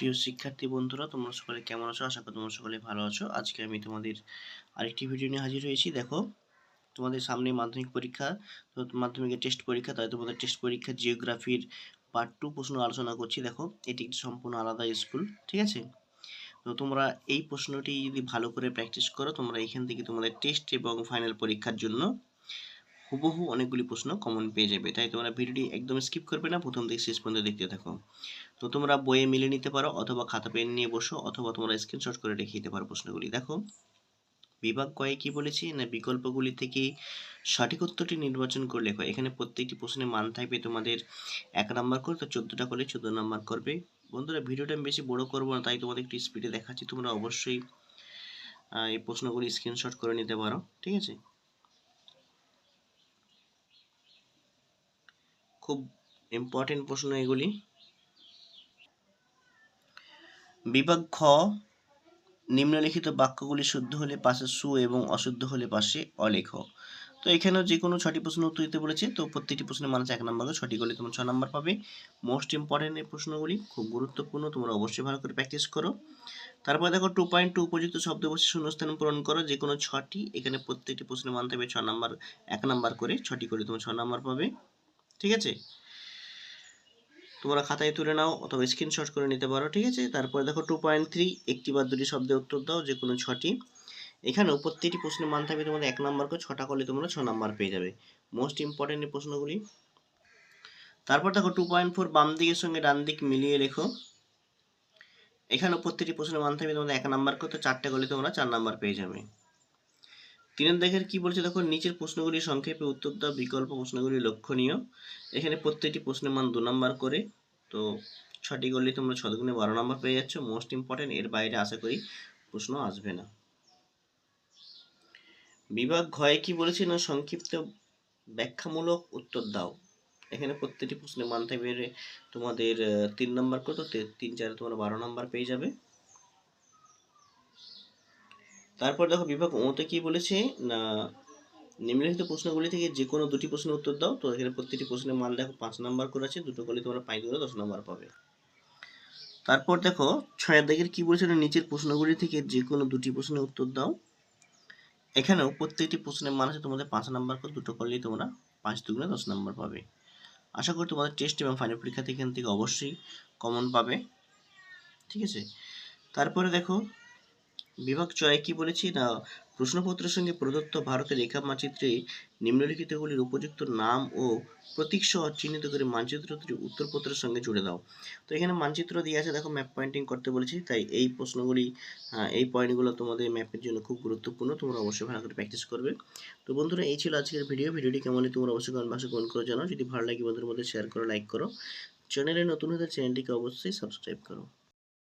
প্রিয় শিক্ষার্থী বন্ধুরা, তোমরা সকলে কেমন আছো? আশা করি তোমরা সকলে ভালো আছো। আজকে আমি তোমাদের আরেকটি ভিডিও নিয়ে হাজির হয়েছি। দেখো, তোমাদের সামনে মাধ্যমিক পরীক্ষা, তো মাধ্যমিকের টেস্ট পরীক্ষা তাই তোমাদের টেস্ট পরীক্ষা জিওগ্রাফির পার্ট টু প্রশ্ন আলোচনা করছি। দেখো, এটি একটি সম্পূর্ণ আলাদা স্কুল ঠিক আছে? তো তোমরা এই প্রশ্নটি যদি ভালো করে প্র্যাকটিস করো, তোমরা এখান থেকে তোমাদের টেস্ট এবং ফাইনাল পরীক্ষার জন্য হুবহু অনেকগুলি প্রশ্ন কমন পেয়ে যাবে। তাই তোমরা ভিডিওটি একদম স্কিপ করবে না, প্রথম থেকে শেষ পর্যন্ত দেখতে থাকো। তো তোমরা বইয়ে মিলে নিতে পারো অথবা খাতা পেন নিয়ে বসো অথবা তোমরা স্ক্রিনশট করে রেখে দিতে পারো প্রশ্নগুলি। দেখো, বিভাগ কয়ে কি বলেছি না বিকল্পগুলি থেকে সঠিক উত্তরটি নির্বাচন করে লেখো এখানে প্রত্যেকটি প্রশ্নের মান থাকবে তোমাদের এক নাম্বার করে, তো চোদ্দোটা করলে চোদ্দ নাম্বার করবে। বন্ধুরা, ভিডিওটা আমি বেশি বড় করব না, তাই তোমাদের একটু স্পিডে দেখাচ্ছি। তোমরা অবশ্যই এই প্রশ্নগুলি স্ক্রিনশট করে নিতে পারো, ঠিক আছে? খুব ইম্পর্টেন্ট প্রশ্ন এগুলি। বিভাগ খ, নিম্নলিখিত বাক্যগুলি শুদ্ধ হলে পাশে সু এবং অশুদ্ধ হলে পাশে অলেখ। তো এখানেও যে কোনো ছটি প্রশ্ন উত্তর দিতে বলেছে, তো প্রত্যেকটি প্রশ্নের মানুষ এক নম্বর। ছটি হলে তোমরা ছ নম্বর পাবে। মোস্ট ইম্পর্টেন্ট এই প্রশ্নগুলি খুব গুরুত্বপূর্ণ, তোমরা অবশ্যই ভালো করে প্র্যাকটিস করো। তারপর দেখো টু পয়েন্ট টু উপযুক্ত শব্দ বসে শূন্যস্থান পূরণ করো, যে কোনো ছটি, এখানে প্রত্যেকটি প্রশ্নের মান ছ নম্বর, এক নম্বর করে। ছটি করে তোমরা ছ নম্বর পাবে। ঠিক আছে? তোমরা খাতায় তুলে নাও অথবা স্ক্রিনশট করে নিতে পারো, ঠিক আছে? তারপরে দেখো টু পয়েন্ট থ্রি একটি বা দুটি শব্দের উত্তর দাও যে কোনো ছটি। এখানেও প্রত্যেকটি প্রশ্নের মান থাকবে তোমাদের এক নম্বর করে, ছটা করলে তোমরা ছ নম্বর পেয়ে যাবে। মোস্ট ইম্পর্টেন্ট এই প্রশ্নগুলি। তারপর দেখো টু পয়েন্ট ফোর বাম দিকের সঙ্গে ডান দিক মিলিয়ে লেখো এখানেও প্রত্যেকটি প্রশ্নের মান থাকবে তোমাদের এক নাম্বার তো চারটে করলে তোমরা চার নাম্বার পেয়ে যাবে। তিনের দেখের কি বলছে? দেখো, নিচের প্রশ্নগুলি সংক্ষেপে উত্তর দাও। বিকল্প প্রশ্নগুলি লক্ষণীয়। এখানে প্রত্যেকটি প্রশ্নের মান দু নম্বর করে। তো ছটি করলে তোমরা ছ দুগুণে বারো নম্বর পেয়ে যাচ্ছ। মোস্ট ইম্পর্টেন্ট এর বাইরে আশা করি প্রশ্ন আসবে না। বিভাগ ঘয়ে কি বলেছে না সংক্ষিপ্ত ব্যাখ্যামূলক উত্তর দাও। এখানে প্রত্যেকটি প্রশ্নের মান থাকবে তোমাদের তিন নম্বর কত তিন চারে তোমরা বারো নম্বর পেয়ে যাবে। তারপর দেখো বিভাগ ওতে কি বলেছে? না, নিম্নলিখিত প্রশ্নগুলি থেকে যে কোনো দুটি প্রশ্নের উত্তর দাও। তো এখানে প্রত্যেকটি প্রশ্নের মান দেখো, পাঁচ নাম্বার করে আছে, দুটো করলে তোমরা পাঁচ দুটো দশ নাম্বার পাবে। তারপর দেখো, ছয়ের দিকের কি বলেছে নিচের প্রশ্নগুলি থেকে যে কোনো দুটি প্রশ্নের উত্তর দাও। এখানেও প্রত্যেকটি প্রশ্নের মান আছে, তোমাদের পাঁচ নাম্বার করে, দুটো করলেই তোমরা পাঁচ দুগুণে দশ নাম্বার পাবে। আশা করি তোমাদের টেস্ট এবং ফাইনাল পরীক্ষা থেকে এখান থেকে অবশ্যই কমন পাবে। ঠিক আছে? তারপরে দেখো বিভাগ চয় কি বলেছি? না, প্রশ্নপত্রের সঙ্গে প্রদত্ত ভারতের রেখা মানচিত্রে নিম্নলিখিতগুলির উপযুক্ত নাম ও প্রতীক সহ চিহ্নিত করে মানচিত্রটি উত্তরপত্রের সঙ্গে জুড়ে দাও। তো এখানে মানচিত্র দিয়ে আছে, দেখো ম্যাপ পয়েন্টিং করতে বলেছি, তাই এই প্রশ্নগুলি এই পয়েন্টগুলো তোমাদের ম্যাপের জন্য খুব গুরুত্বপূর্ণ, তোমরা অবশ্যই ভালো করে প্র্যাকটিস করবে। তো বন্ধুরা, এই ছিল আজকের ভিডিও ভিডিওটি কেমন তোমরা অবশ্যই কমেন্ট বাক্সে কমেন্ট করে জানাও, যদি ভালো লাগে বন্ধুদের মধ্যে শেয়ার করো লাইক করো। চ্যানেলে নতুন হলে চ্যানেলটিকে অবশ্যই সাবস্ক্রাইব করো।